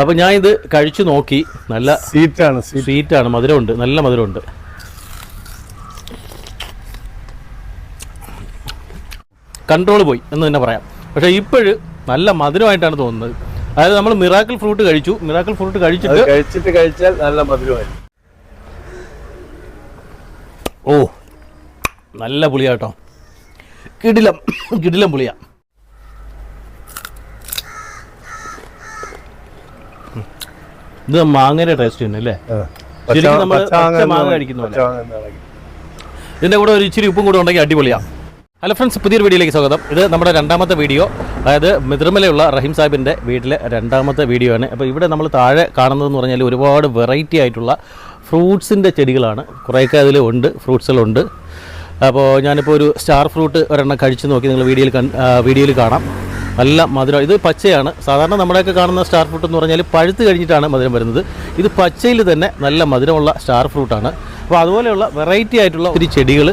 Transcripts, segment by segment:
അപ്പോൾ ഞാൻ ഇത് കഴിച്ചു നോക്കി. നല്ല സ്വീറ്റാണ് സ്വീറ്റാണ്. മധുരമുണ്ട്. നല്ല മധുരമുണ്ട്. കൺട്രോൾ പോയി എന്ന് തന്നെ പറയാം. പക്ഷെ ഇപ്പോഴ് നല്ല മധുരമായിട്ടാണ് തോന്നുന്നത്. അതായത് നമ്മൾ മിറാക്കിൾ ഫ്രൂട്ട് കഴിച്ചു. മിറാക്കിൾ ഫ്രൂട്ട് കഴിച്ചിട്ട് കഴിച്ചിട്ട് കഴിച്ചാൽ നല്ല മധുരമായി ഓ നല്ല പുളിയാട്ടോ കിടിലം കിടിലം പുളിയാ. ഇത് മാങ്ങയുടെ ടേസ്റ്റ് തന്നെ അല്ലേ. ശരിക്കും പച്ച മാങ്ങ കഴിക്കുന്ന. ഇതിന്റെ കൂടെ ഒരു ഇച്ചിരി ഉപ്പും കൂടെ ഉണ്ടെങ്കിൽ അടിപൊളിയാണ് ഹലോ ഫ്രണ്ട്സ് പുതിയൊരു വീഡിയോയിലേക്ക് സ്വാഗതം. ഇത് നമ്മുടെ രണ്ടാമത്തെ വീഡിയോ. അതായത് മിതിർമലയുള്ള റഹീം സാഹിബിന്റെ വീട്ടിലെ രണ്ടാമത്തെ വീഡിയോ ആണ്. അപ്പോൾ ഇവിടെ നമ്മൾ താഴെ കാണുന്നതെന്ന് പറഞ്ഞാൽ ഒരുപാട് വെറൈറ്റി ആയിട്ടുള്ള ഫ്രൂട്ട്സിന്റെ ചെടികളാണ്. കുറേയൊക്കെ അതിൽ ഉണ്ട് ഫ്രൂട്ട്സുകളുണ്ട്. അപ്പോൾ ഞാനിപ്പോൾ ഒരു സ്റ്റാർ ഫ്രൂട്ട് ഒരെണ്ണം കഴിച്ച് നോക്കി നിങ്ങൾ വീഡിയോയിൽ വീഡിയോയിൽ കാണാം. നല്ല മധുരം. ഇത് പച്ചയാണ്. സാധാരണ നമ്മുടെയൊക്കെ കാണുന്ന സ്റ്റാർ ഫ്രൂട്ട് എന്ന് പറഞ്ഞാൽ പഴുത്ത് കഴിഞ്ഞിട്ടാണ് മധുരം വരുന്നത്. ഇത് പച്ചയിൽ തന്നെ നല്ല മധുരമുള്ള സ്റ്റാർ ഫ്രൂട്ടാണ് അപ്പോൾ അതുപോലെയുള്ള വെറൈറ്റി ആയിട്ടുള്ള ഒത്തിരി ചെടികൾ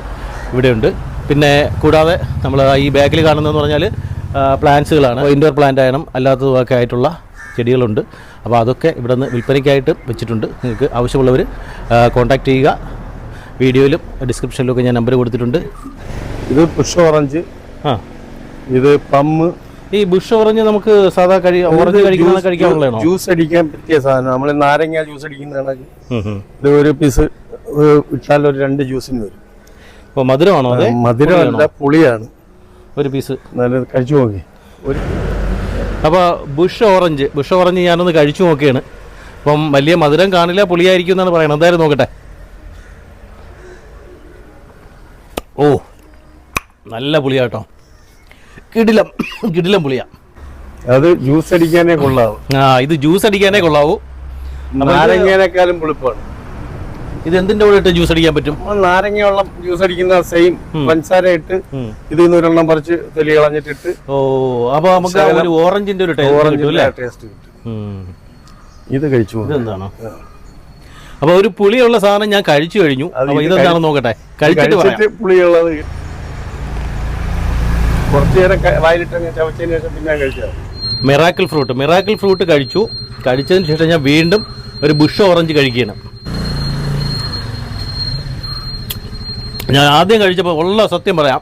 ഇവിടെയുണ്ട്. പിന്നെ കൂടാതെ നമ്മൾ ഈ ബാക്കിൽ കാണുന്നതെന്ന് പറഞ്ഞാൽ പ്ലാന്റ്സുകളാണ് ഇൻഡോർ പ്ലാന്റ് ആയണം അല്ലാത്തതുമൊക്കെ ആയിട്ടുള്ള ചെടികളുണ്ട്. അപ്പോൾ അതൊക്കെ ഇവിടെ നിന്ന് വിൽപ്പനയ്ക്കായിട്ട് വെച്ചിട്ടുണ്ട്. നിങ്ങൾക്ക് ആവശ്യമുള്ളവർ കോൺടാക്റ്റ് ചെയ്യുക. വീഡിയോയിലും ഡിസ്ക്രിപ്ഷനിലൊക്കെ ഞാൻ നമ്പർ കൊടുത്തിട്ടുണ്ട്. ഇത് പുഷ് ഓറഞ്ച് ആ. ഇത് പമ്മ് ഈ ബുഷ് ഓറഞ്ച് നമുക്ക് സാധാ കഴി ഓറഞ്ച് കഴിക്കുന്ന കഴിക്കാനുള്ളതാണോ? ജ്യൂസ് അടിക്കാൻ പറ്റിയ സാധനം. നമ്മൾ നാരങ്ങ ജ്യൂസ് അടിക്കുന്നതാണ്. ഇത് ഒരു പീസ് ഇട്ടാൽ ഒരു രണ്ട് ജ്യൂസിന് വരും. അപ്പോൾ മധുരമാണോ അതെ? മധുരമല്ല പുളിയാണ്. ഒരു പീസ് നല്ല കഴിച്ചു നോക്കി. ഒരു അപ്പോൾ ബുഷ് ഓറഞ്ച് ബുഷ് ഓറഞ്ച് ഞാനൊന്ന് കഴിച്ചു നോക്കിയാണ്. അപ്പം വലിയ മധുരം കാണില്ല പുളിയായിരിക്കും എന്നാണ് പറയുന്നത്. എന്തായാലും നോക്കട്ടെ. ഓ നല്ല പുളിയാട്ടോ. കിടിലം കിടിലം പുളിയാ. അത് ജ്യൂസ് അടിക്കാനേ കൊള്ളാവും. ആ ഇത് ജ്യൂസ് അടിക്കാനേ കൊള്ളാവൂ. നാരങ്ങേനേക്കാളും പുളിപ്പാണ്. ഇത് എന്തിന്റെ കൂടെ ഇട്ട് ജ്യൂസ് അടിക്കാൻ പറ്റും? നാരങ്ങയുള്ള നാരങ്ങ വെള്ളം ജ്യൂസ് അടിക്കുന്ന സെയിം പഞ്ചസാര ഇട്ട്. ഇതിൽ നിന്ന് ഒരെണ്ണം പറിച്ച് തൊലി കളഞ്ഞിട്ടിട്ട് ഓ അപ്പൊ നമുക്ക് ഒരു ഓറഞ്ചിന്റെ ഒരു ടേസ്റ്റ് ഓറഞ്ച് ടേസ്റ്റ് കിട്ടും. ഇത് കഴിച്ചു. ഇതെന്താണോ? അപ്പൊ ഒരു പുളിയുള്ള സാധനം ഞാൻ കഴിച്ചു കഴിഞ്ഞു. അപ്പൊ ഇതെന്താണെന്ന് നോക്കട്ടെ. കഴിച്ചിട്ട് പുളിയുള്ളത് കുറച്ചു നേരം വായിലിട്ടങ്ങ് ചവച്ചതിന് ശേഷം പിന്നെ മിറാക്കിൾ ഫ്രൂട്ട് മിറാക്കിൾ ഫ്രൂട്ട് കഴിച്ചു. കഴിച്ചതിന് ശേഷം ഞാൻ വീണ്ടും ഒരു ബുഷ് ഓറഞ്ച് കഴിക്കണം ഞാൻ ആദ്യം കഴിച്ചപ്പോൾ ഉള്ള സത്യം പറയാം.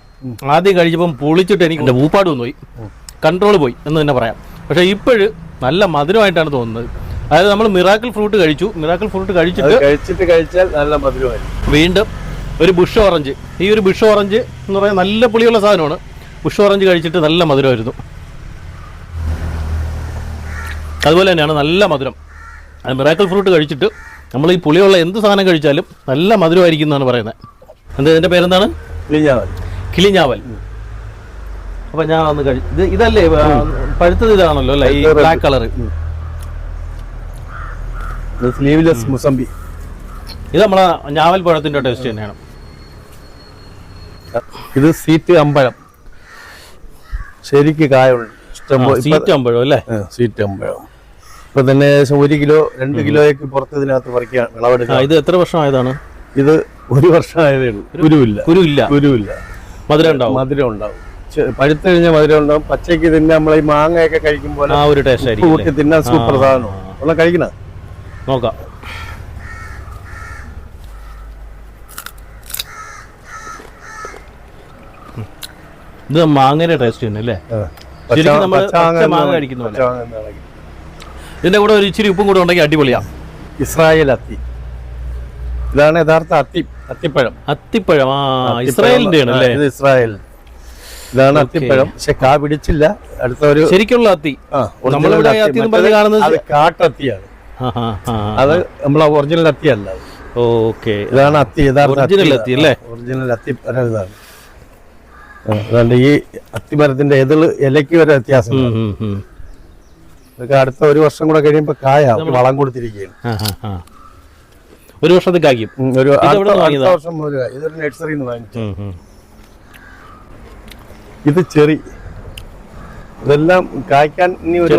ആദ്യം കഴിച്ചപ്പം പൊളിച്ചിട്ട് എനിക്ക് എന്റെ ഊപ്പാട് വന്നു പോയി കൺട്രോൾ പോയി എന്ന് തന്നെ പറയാം. പക്ഷേ ഇപ്പോഴ് നല്ല മധുരമായിട്ടാണ് തോന്നുന്നത്. അതായത് നമ്മൾ മിറാക്കിൾ ഫ്രൂട്ട് കഴിച്ചു. മിറാക്കിൾ ഫ്രൂട്ട് കഴിച്ചിട്ട് കഴിച്ചിട്ട് കഴിച്ചാൽ നല്ല മധുരമായി വീണ്ടും ഒരു ബുഷ് ഓറഞ്ച് ഈ ഒരു ബുഷ് ഓറഞ്ച് എന്ന് പറയുന്നത് നല്ല പുളിയുള്ള സാധനമാണ്. ബുഷ് ഓറഞ്ച് കഴിച്ചിട്ട് നല്ല മധുരമായിരുന്നു. അതുപോലെ തന്നെയാണ് നല്ല മധുരം. അത് മിറാക്കൽ ഫ്രൂട്ട് കഴിച്ചിട്ട് നമ്മൾ ഈ പുളിയുള്ള എന്ത് സാധനം കഴിച്ചാലും നല്ല മധുരമായിരിക്കും എന്നാണ് പറയുന്നത്. എന്താ ഇതിന്റെ പേരെന്താണ്? കിളിഞ്ഞാവൽ. കിളിഞ്ഞാവൽ. അപ്പം ഞാൻ ഒന്ന് കഴി ഇത് ഇതല്ലേ പഴുത്തത് ഇതാണല്ലോ അല്ലേ? ഈ ബ്ലാക്ക് കളർ ഇത് സ്ലീവ്ലെസ് മുസംബി ഇത് നമ്മളെ ഞാവൽ പഴത്തിന്റെ ടേസ്റ്റ് തന്നെയാണ്. ഇത് സീറ്റ് അമ്പഴം. ശരിക്ക് കായുള്ളൂ. ഇഷ്ടം പോലെ- ഇപ്പൊ- സീറ്റ് അമ്പഴം അല്ലേ? ആ, സീറ്റ് അമ്പഴം ഇപ്പൊ തന്നെ ഏകദേശം ഒരു കിലോ രണ്ട് കിലോയ്ക്ക് പുറത്ത് ഇതിനകത്ത് വിളവെടുക്കാം ഇത് എത്ര വർഷമായതാണ്? ഇത് ഒരു വർഷമായതേ ഉള്ളൂ. കുരുവില്ല. കുരുവില്ല. കുരുവില്ല. മധുരം ഉണ്ടാവും. മധുരം ഉണ്ടാവും. പഴുത്ത് കഴിഞ്ഞ മധുരം ഉണ്ടാവും. പച്ചയ്ക്ക് തിന്നെ നമ്മളെ ഈ മാങ്ങയൊക്കെ കഴിക്കുമ്പോൾ ആ ഒരു ടേസ്റ്റ് ആയിരിക്കും കൂട്ടി തിന്നാൻ സൂപ്പർ സാധനമാണ് ഒന്ന് കഴിക്കണ? നോക്കാം. ഇത് മാങ്ങയുടെ ടേസ്റ്റ് തന്നെ അല്ലേ? ശരിക്കും നമ്മൾ മാങ്ങ കഴിക്കുന്ന പോലെ. ഇതിന്റെ കൂടെ ഒരു ഇച്ചിരി ഉപ്പും കൂടെ ഉണ്ടെങ്കിൽ അടിപൊളിയാ. ഇസ്രായേൽ അത്തി. ഇതാണ് യഥാർത്ഥ അത്തി അത്തിപ്പഴം. അത്തിപ്പഴം. ആ. ഇസ്രായേലിന്റെ ആണ് അല്ലേ? ഇത് ഇസ്രായേൽ. ഇതാണ് അത്തിപ്പഴം. പക്ഷെ കാ പിടിച്ചില്ല. അടുത്ത ഒരു ശരിക്കുള്ള അത്തി. നമ്മളിവിടെ അത്തി. എന്ന് പറഞ്ഞ് കാണുന്നത് അത് കാട്ടത്തിയാണ്. അത് നമ്മളെ ഒറിജിനൽ അത്തിയല്ല അത്. ഓക്കെ. ഇതാണ് അത്തി യഥാർത്ഥ Original അത്തി. അല്ലേ? ഒറിജിനൽ അത്തി ഇതാണ്. അതുകൊണ്ട് ഈ അത്തിമരത്തിന്റെ എതിൾ ഇലയ്ക്ക് വരെ വ്യത്യാസം. ഇതൊക്കെ അടുത്ത ഒരു വർഷം കൂടെ കഴിയുമ്പോ കായ വളം കൊടുത്തിരിക്കുകയാണ്. ഒരു വർഷത്തെ കായ്ക്കും. ഒരു അടുത്ത വർഷം ഇതൊരു നഴ്സറിയിൽ നിന്ന് വാങ്ങിച്ചു. ഇത് ചെറി. ഇതെല്ലാം കായ്ക്കാൻ ഇനി ഒരു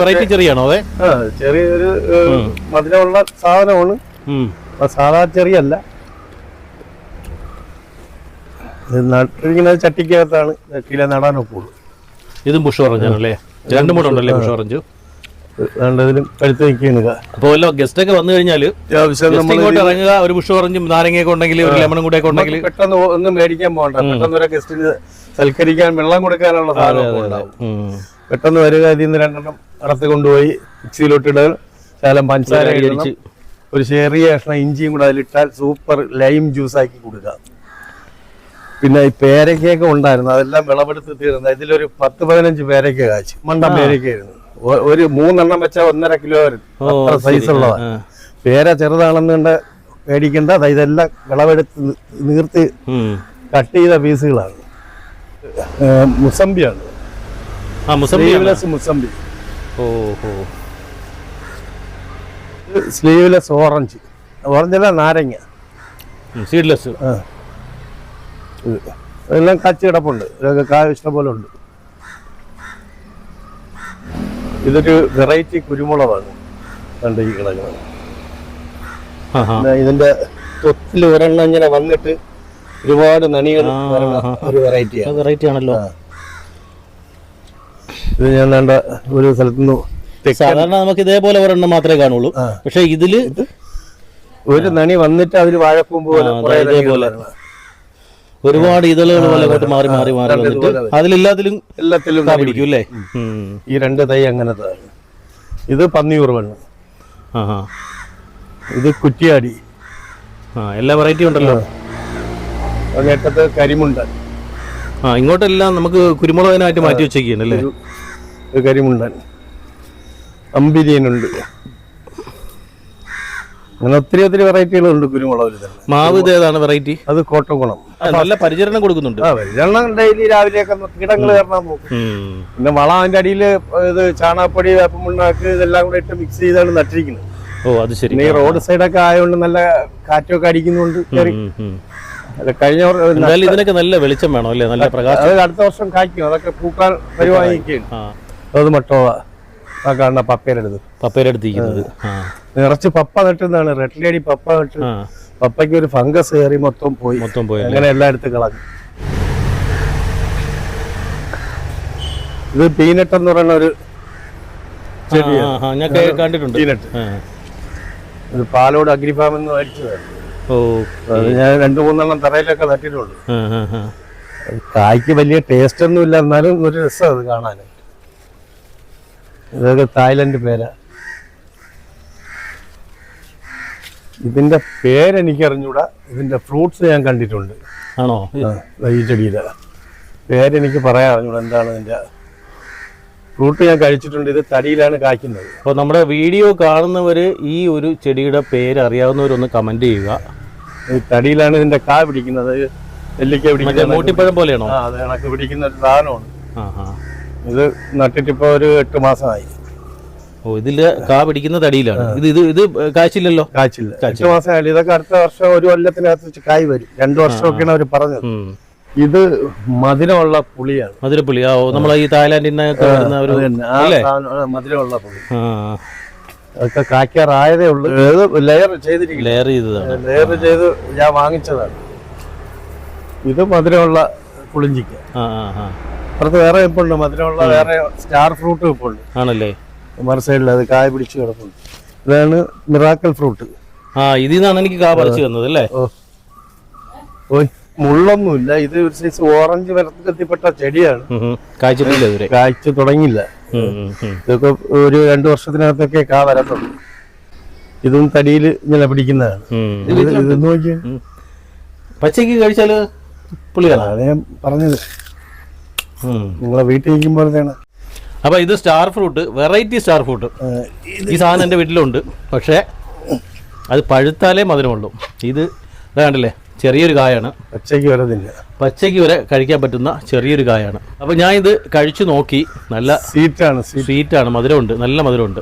വെറൈറ്റി ചെറിയാണോ അതെ? ചെറിയൊരു മധുരമുള്ള സാധനമാണ്. സാധാരണ സാധാ ചെറിയല്ല ഇത് നട്ടിരിക്കുന്നത് ചട്ടിക്കകത്താണ്. കിലോ നടാനൊക്കുള്ളൂ ഇതും ബുഷ് ഓറഞ്ച് ആണല്ലേ രണ്ടും കൂടെ ഉണ്ടല്ലേ ബുഷ് ഓറഞ്ച് വേണ്ടതിലും കഴുത്ത് നിൽക്കുന്നത് അപ്പോൾ വല്ല ഗസ്റ്റ് ഒക്കെ വന്നു കഴിഞ്ഞാൽ ഇങ്ങോട്ട് ഇറങ്ങുക ഒരു ബുഷ് ഓറഞ്ചും നാരങ്ങയൊക്കെ ഉണ്ടെങ്കിൽ ഒരു ലെമണും കൂടെ ഉണ്ടെങ്കിൽ. പെട്ടെന്ന് ഒന്നും മേടിക്കാൻ പോകണ്ട. പെട്ടെന്ന് ഒരു ഗസ്റ്റിന് സൽക്കരിക്കാൻ വെള്ളം കൊടുക്കാനുള്ള സാധനം ഉണ്ടാവും. പെട്ടെന്ന് വരിക അതിൽ നിന്ന് രണ്ടെണ്ണം അടത്ത് കൊണ്ടുപോയി മിക്സിയിലോട്ട് ഇടുക ശകലം പഞ്ചസാര ഒരു ഒരു ചെറിയ കഷ്ണം ഇഞ്ചിയും കൂടെ അതിലിട്ടാൽ സൂപ്പർ ലൈം ജ്യൂസ് ആക്കി കൊടുക്കാം. പിന്നെ ഈ പേരയ്ക്കൊക്കെ ഉണ്ടായിരുന്നു അതെല്ലാം വിളവെടുത്ത് തീർന്നു. ഇതിലൊരു പത്ത് പതിനഞ്ച് പേരയ്ക്ക കാച്ചു മണ്ട പേരയ്ക്കായിരുന്നു ഒ- ഒരു മൂന്നെണ്ണം വെച്ചാൽ ഒന്നര കിലോ വരും. സൈസ് ഉള്ളതാണ് പേര ചെറുതാണെന്ന് കണ്ട് പേടിക്കണ്ട ദാ ഇതെല്ലാം വിളവെടുത്ത് നീർത്തി. കട്ട് ചെയ്ത പീസുകളാണ്. മുസംബിയാണ് മുസംബി സ്ലീവ്ലെസ് മുസമ്പി. ഓ ഓ സ്ലീവ്ലെസ് ഓറഞ്ച്. ഓറഞ്ചല്ല നാരങ്ങ. സീഡ്ലെസ് ആ. ഇത്. അതെല്ലാം കാച്ചി കിടപ്പുണ്ട്. ഇതൊക്കെ കായ ഇഷ്ടം പോലെ ഉണ്ട്. ഇതൊരു വെറൈറ്റി കുരുമുളകാണ് കണ്ട് ഈ കിടക്കുന്നത് ഇതിന്റെ തൊത്തിൽ ഒരെണ്ണം ഇങ്ങനെ വന്നിട്ട് ഒരുപാട് നണികൾ ഒരു വെറൈറ്റി ആണല്ലോ. ഇത് ഞാൻ വേണ്ട ഒരു സ്ഥലത്തുനിന്ന് തെക്കൻ സാധാരണ നമുക്ക് ഇതേപോലെ ഒരെണ്ണം മാത്രമേ കാണുള്ളൂ. പക്ഷെ ഇതിൽ ഒരു നണി വന്നിട്ട് അതിൽ വാഴക്കൂമ്പ് പോലെ ആ, കുറേ അതായത് നണികൾ ഇതേപോലെ. വരണ. ഒരുപാട് ഇതളുകൾ പോലെ അങ്ങോട്ട് മാറി മാറി മാറി വന്നിട്ട് അതിലെല്ലാത്തിലും എല്ലാത്തിലും പിടിക്കും അല്ലേ? ഈ രണ്ട് തൈ അങ്ങനത്തെ ഇത് പന്നിയൂർ വെള്ളം. ഇത് കുറ്റിയാടി. ആ എല്ലാ വെറൈറ്റി ഉണ്ടല്ലോ. അങ്ങേറ്റത്ത് കരിമുണ്ടൻ. ആ ഇങ്ങോട്ടെല്ലാം നമുക്ക് കുരുമുളകിനായിട്ട് മാറ്റി വെച്ചേക്കുന്നല്ലേ ഒരു കരിമുണ്ടൻ. അമ്പിരിയനുണ്ട്. അങ്ങനെ ഒത്തിരി ഒത്തിരി വെറൈറ്റികളുണ്ട് കുരുമുളകിൽ മാവ് ഏതാണ് വെറൈറ്റി? അത് കോട്ടക്കുളം നല്ല പരിചരണം കൊടുക്കുന്നുണ്ട്. പരിചരണം ഡെയിലി രാവിലെ കിടങ്ങൾ കയറാൻ പോകും ഉം. പിന്നെ വളം അതിന്റെ അടിയിൽ ഇത് ചാണകപ്പൊടി വേപ്പമുണ്ണാക്ക് ഇതെല്ലാം കൂടെ ഇട്ട് മിക്സ് ചെയ്താണ് നട്ടിരിക്കുന്നത്. ഓ അത് ശരി. ഈ റോഡ് സൈഡൊക്കെ ആയതുകൊണ്ട് നല്ല കാറ്റൊക്കെ അടിക്കുന്നുണ്ട് കഴിഞ്ഞ ഇതിനൊക്കെ നല്ല വെളിച്ചം വേണം അല്ലേ? നല്ല പ്രകാശം. അടുത്ത വർഷം കായ്ക്കും. അതൊക്കെ പൂക്കാൻ പരിപാടിയൊക്കെയാണ് ആ. അത് മട്ടോവ ആ കാണുന്ന പപ്പയിലെടുത്ത് ആ. നിറച്ച് പപ്പ നട്ടുന്നതാണ് റെഡ് ലേഡി പപ്പ നട്ട് പപ്പയ്ക്ക് ഒരു ഫംഗസ് കയറി മൊത്തം പോയി. മൊത്തം പോയി അങ്ങനെ എല്ലായിടത്തും കളഞ്ഞു. ഇത് പീനട്ട് എന്ന് പറയുന്ന ഒരു ഞാൻ കണ്ടിട്ടുണ്ട്. പീനട്ട് ഇത് പാലോട് അഗ്രിഫാം എന്ന് മേടിച്ചതാണ് ഓ. ഞാൻ രണ്ടു മൂന്നെണ്ണം തറയിലൊക്കെ നട്ടിട്ടുണ്ട്. അത് കായ്ക്ക് വലിയ ടേസ്റ്റ് ഒന്നും ഇല്ല എന്നാലും ഒരു രസം അത് കാണാൻ ഇതൊക്കെ തായ്ലൻഡ് പേരാ. ഇതിന്റെ പേരെനിക്ക് അറിഞ്ഞൂടാ ഇതിന്റെ ഫ്രൂട്ട്സ് ഞാൻ കണ്ടിട്ടുണ്ട്. ആണോ? ഈ ചെടിയിലെ പേരെനിക്ക് പറയാൻ അറിഞ്ഞൂടാ എന്താണ് ഇതിന്റെ. ഫ്രൂട്ട് ഞാൻ കഴിച്ചിട്ടുണ്ട്. ഇത് തടിയിലാണ് കായ്ക്കുന്നത്. അപ്പോൾ നമ്മുടെ വീഡിയോ കാണുന്നവര് ഈ ഒരു ചെടിയുടെ പേര് അറിയാവുന്നവരൊന്ന് കമന്റ് ചെയ്യുക. ഈ തടിയിലാണ് ഇതിന്റെ കാ പിടിക്കുന്നത്. നെല്ലിക്ക പിടിക്കുന്നത് പിടിക്കുന്ന മൂട്ടിപ്പഴം പോലെയാണോ? അത് കണക്ക് പിടിക്കുന്ന ഒരു സാധനമാണ്. ഇത് നട്ടിട്ടിപ്പോ ഒരു എട്ട് മാസമായി. ഓ ഇതിൽ കാ പിടിക്കുന്ന തടിയിലാണ് ഇത് ഇത് ഇത് കാഴ്ചയില്ലല്ലോ കാച്ചില്ല. എട്ട് മാസമായാലും ഇതൊക്കെ അടുത്ത വർഷം ഒരു കൊല്ലത്തിനകത്ത് വെച്ച് കായ് വരും. രണ്ടു വർഷമൊക്കെയാണ് അവർ പറഞ്ഞത്. ഇത് മധുരമുള്ള പുളിയാണ്. മധുരപ്പുളി. ആ ഓ നമ്മളെ ഈ തായ്ലാന്റിൽ ഒരു മധുരമുള്ള പുളി. അതൊക്കെ കായ്ക്കാറായതേ ഉള്ളൂ. ലെയർ ചെയ്തിരിക്കും ലെയർ ചെയ്തതാണ്. ലെയർ ചെയ്ത് ഞാൻ വാങ്ങിച്ചതാണ്. ഇത് മധുരമുള്ള പുളിഞ്ചിക്ക. ആ ആ. അപ്പുറത്ത് വേറെ ഇപ്പുണ്ട് മധുരമുള്ള വേറെ സ്റ്റാർ ഫ്രൂട്ട് ഇപ്പുണ്ട് ആണല്ലേ? മറ സൈഡിൽ അത് കായ പിടിച്ച് കിടപ്പുണ്ട്. ഇതാണ് മിറാക്കൽ ഫ്രൂട്ട് ആ ഇതിൽ നിന്നാണ് എനിക്ക് കാ പറിച്ചു തന്നത് അല്ലേ? ഓ. ഓയ് മുള്ളൊന്നുമില്ല. ഇത് ഒരു സൈസ് ഓറഞ്ച് വരത്തിലെത്തിപ്പെട്ട ചെടിയാണ്. കായ്ച്ചിട്ടില്ല കായ്ച്ചു തുടങ്ങിയില്ല. ഇതൊക്കെ ഒരു രണ്ടു വർഷത്തിനകത്തൊക്കെ കാ വരത്തുള്ളൂ. ഇതും തടിയിൽ ഇങ്ങനെ പിടിക്കുന്നതാണ്. പച്ചക്ക് ഇത് ഇത് പച്ചയ്ക്ക് കഴിച്ചാൽ പുളികളാണ് ഞാൻ പറഞ്ഞത്. നിങ്ങളെ വീട്ടിൽ ഇരിക്കുമ്പോഴത്തേണ് അപ്പൊ ഇത് star fruit variety star fruit ഈ സാധനം എന്റെ വീട്ടിലുണ്ട്. പക്ഷേ അത് പഴുത്താലേ മധുരമുള്ളൂ. ഇത് വേണ്ടല്ലേ ചെറിയൊരു കായാണ്. പച്ചയ്ക്ക് വരെ പച്ചയ്ക്ക് വരെ കഴിക്കാൻ പറ്റുന്ന ചെറിയൊരു കായാണ്. അപ്പോൾ ഞാൻ ഇത് കഴിച്ചു നോക്കി. നല്ല സ്വീറ്റാണ് സ്വീറ്റാണ്. മധുരമുണ്ട്. നല്ല മധുരമുണ്ട്.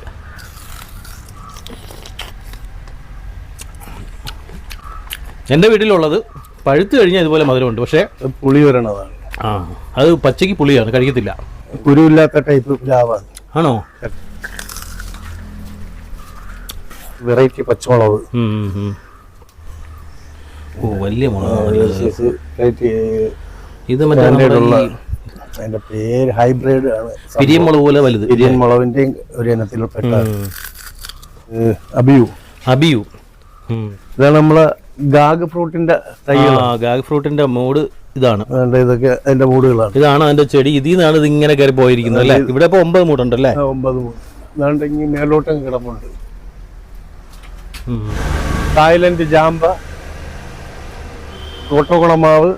എന്റെ വീട്ടിലുള്ളത് പഴുത്തു കഴിഞ്ഞാൽ ഇതുപോലെ മധുരമുണ്ട്. പക്ഷേ പുളി വരണതാണ്. ആ. അത് പച്ചയ്ക്ക് പുളിയാണ് കഴിക്കത്തില്ല. കുരുവില്ലാത്ത ടൈപ്പ് പ്ലാവാണ് ആണോ? വെറൈറ്റി പച്ചമുളക്. ഓ വലിയ ഇത് അതിന്റെ പേര് ഹൈബ്രിഡ് ആണ്. പിരിയമുളക് പോലെ വലുത്. പിരിയൻ ഒരു ഇനത്തിൽപ്പെട്ട ഉം. ഏഹ്, അബിയു. അബിയു. ഇതാണ് നമ്മളെ ഗാഗ് ഫ്രൂട്ടിന്റെ തൈ ഗാഗ് ഫ്രൂട്ടിന്റെ മൂട് ഇതാണ്. ഇതൊക്കെ അതിന്റെ മൂടുകളാണ്. ഇതാണ് അതിന്റെ ചെടി. ഇതിൽ നിന്നാണ് ഇത് ഇങ്ങനെ കയറി പോയിരിക്കുന്നത് അല്ലേ? ഇവിടെ ഇപ്പൊ ഒമ്പത് മൂടുണ്ടല്ലേ? അല്ലേ ഒമ്പത് മൂട്. മേലോട്ടും കിടപ്പുണ്ട്. തായ്ലൻഡ് ജാമ്പ തോട്ടോകുളമാവ്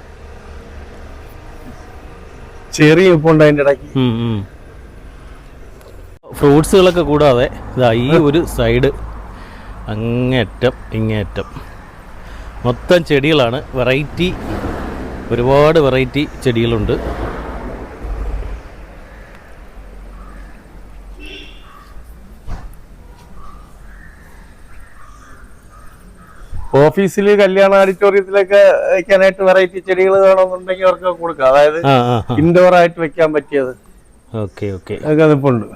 ചെറിയ ഉപ്പുണ്ട് അതിന്റെ ഇടയ്ക്ക്. ഫ്രൂട്ട്സുകളൊക്കെ കൂടാതെ ഇതാ ഈ ഒരു സൈഡ് അങ്ങേറ്റം ഇങ്ങേറ്റം മൊത്തം ചെടികളാണ്. വെറൈറ്റി ഒരുപാട് വെറൈറ്റി ചെടികളുണ്ട്. ഓഫീസിൽ കല്യാണ ഓഡിറ്റോറിയത്തിലൊക്കെ വെക്കാനായിട്ട് വെറൈറ്റി ചെടികൾ വേണമെന്നുണ്ടെങ്കിൽ അവർക്ക് കൊടുക്കാം. അതായത് ഇൻഡോർ ആയിട്ട് വെക്കാൻ പറ്റിയത്. Okay okay. അതൊക്കെ അതിപ്പുണ്ട്